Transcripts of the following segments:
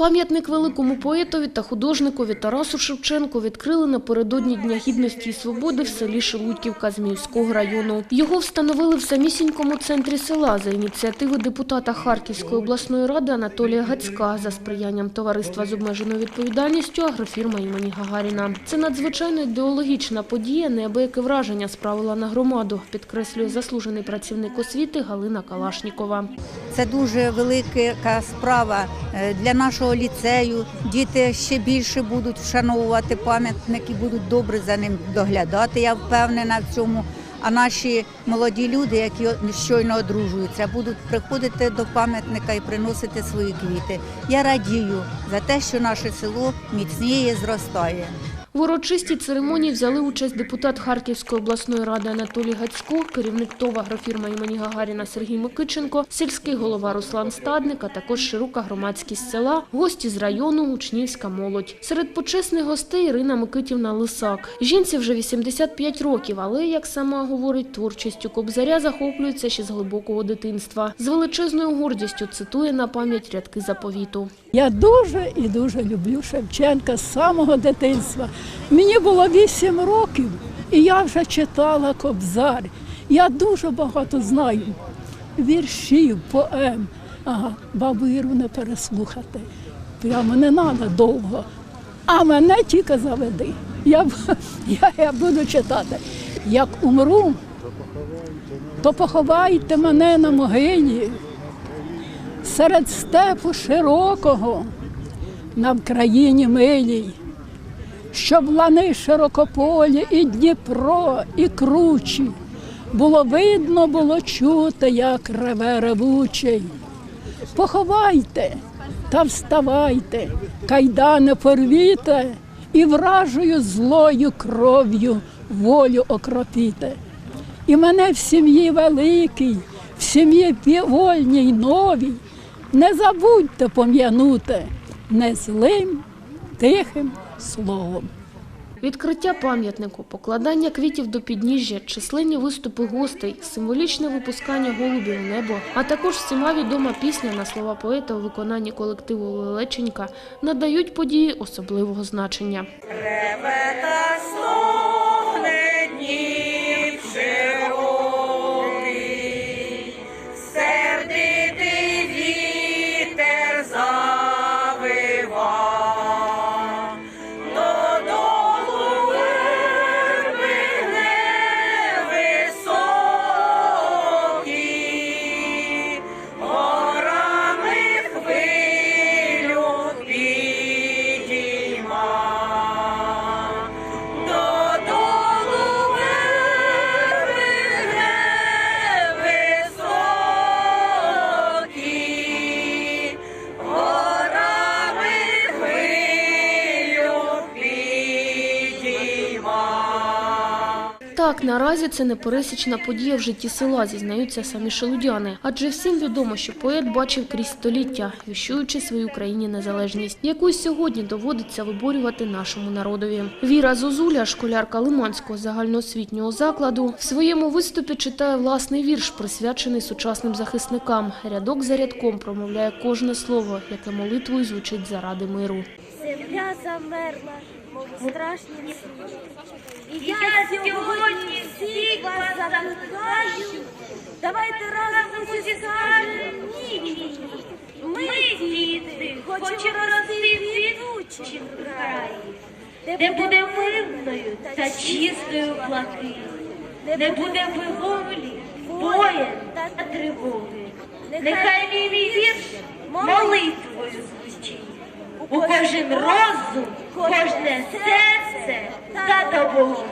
Пам'ятник великому поетові та художникові Тарасу Шевченку відкрили напередодні Дня Гідності і Свободи в селі Шелудьківка Зміївського району. Його встановили в самісінькому центрі села за ініціативи депутата Харківської обласної ради Анатолія Гацька за сприянням товариства з обмеженою відповідальністю агрофірма імені Гагаріна. Це надзвичайно ідеологічна подія, неабияке враження справила на громаду, підкреслює заслужений працівник освіти Галина Калашнікова. Це дуже велика справа е, для нашого ліцею. Діти ще більше будуть вшановувати пам'ятник і будуть добре за ним доглядати. Я впевнена в цьому. А наші молоді люди, які щойно одружуються, будуть приходити до пам'ятника і приносити свої квіти. Я радію за те, що наше село міцніє, зростає. В урочистій церемонії взяли участь депутат Харківської обласної ради Анатолій Гацько, керівник ТОВ імені Гагаріна Сергій Микиченко, сільський голова Руслан Стадник, а також широка громадськість села, гості з району, учнівська молодь. Серед почесних гостей Ірина Микитівна Лисак. Жінці вже 85 років, але, як сама говорить, творчістю Кобзаря захоплюється ще з глибокого дитинства. З величезною гордістю цитує на пам'ять рядки заповіту. Я дуже і дуже люблю Шевченка з самого дитинства. Мені було вісім років, і я вже читала Кобзар. Я дуже багато знаю віршів, поем. Ага, бабу Іру не переслухати. Прямо не треба довго. А мене тільки заведи. Я, я, я буду читати. Як умру, то поховайте мене на могилі серед степу широкого на Вкраїні милій, щоб лани широкополі і Дніпро, і кручі. Було видно, було чути, як реве ревучий. Поховайте та вставайте, кайдани порвіте і вражою злою кров'ю волю окропіте. І мене в сім'ї великій, в сім'ї вольній новій, не забудьте пом'янути не злим, тихим словом. Відкриття пам'ятнику, покладання квітів до підніжжя, численні виступи гостей, символічне випускання голубів у небо, а також всіма відома пісня на слова поета у виконанні колективу Лелеченька надають події особливого значення. Так, наразі це непересічна подія в житті села, зізнаються самі шелудяни. Адже всім відомо, що поет бачив крізь століття, віщуючи своїй Україні незалежність, яку сьогодні доводиться виборювати нашому народові. Віра Зозуля, школярка Лиманського загальноосвітнього закладу, в своєму виступі читає власний вірш, присвячений сучасним захисникам. Рядок за рядком промовляє кожне слово, яке молитвою звучить заради миру. Земля замерла, у сні. І Я сьогодні всіх вас закликаю, давайте разом усі скажемо ні. Ми, діти, хочемо рости в квітучим краї, де буде мирною та чистою блакить, де буде вигулі, воєн та тривоги. Нехай мій вірш молитвою. У кожен розум, кожне серце та до Бога.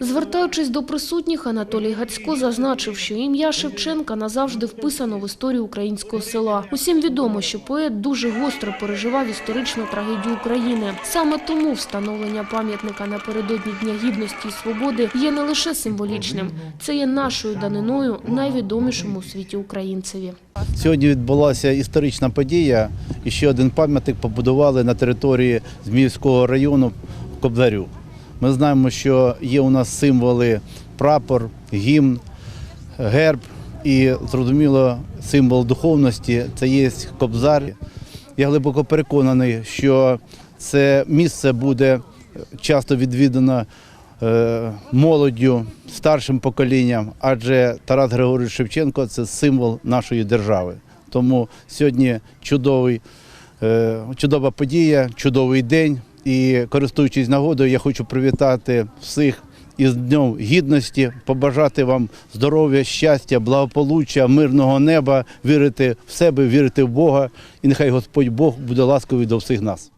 Звертаючись до присутніх, Анатолій Гацько зазначив, що ім'я Шевченка назавжди вписано в історію українського села. Усім відомо, що поет дуже гостро переживав історичну трагедію України. Саме тому встановлення пам'ятника напередодні Дня Гідності і Свободи є не лише символічним, це є нашою даниною найвідомішому у світі українцеві. Сьогодні відбулася історична подія. І ще один пам'ятник побудували на території Зміївського району Кобзарю. Ми знаємо, що є у нас символи прапор, гімн, герб і, зрозуміло, символ духовності це є Кобзар. Я глибоко переконаний, що це місце буде часто відвідано е, молоддю, старшим поколінням, адже Тарас Григорович Шевченко це символ нашої держави. Тому сьогодні чудовий, е, чудова подія, чудовий день. І користуючись нагодою, я хочу привітати всіх із Днем Гідності, побажати вам здоров'я, щастя, благополуччя, мирного неба, вірити в себе, вірити в Бога. І нехай Господь Бог буде ласковий до всіх нас.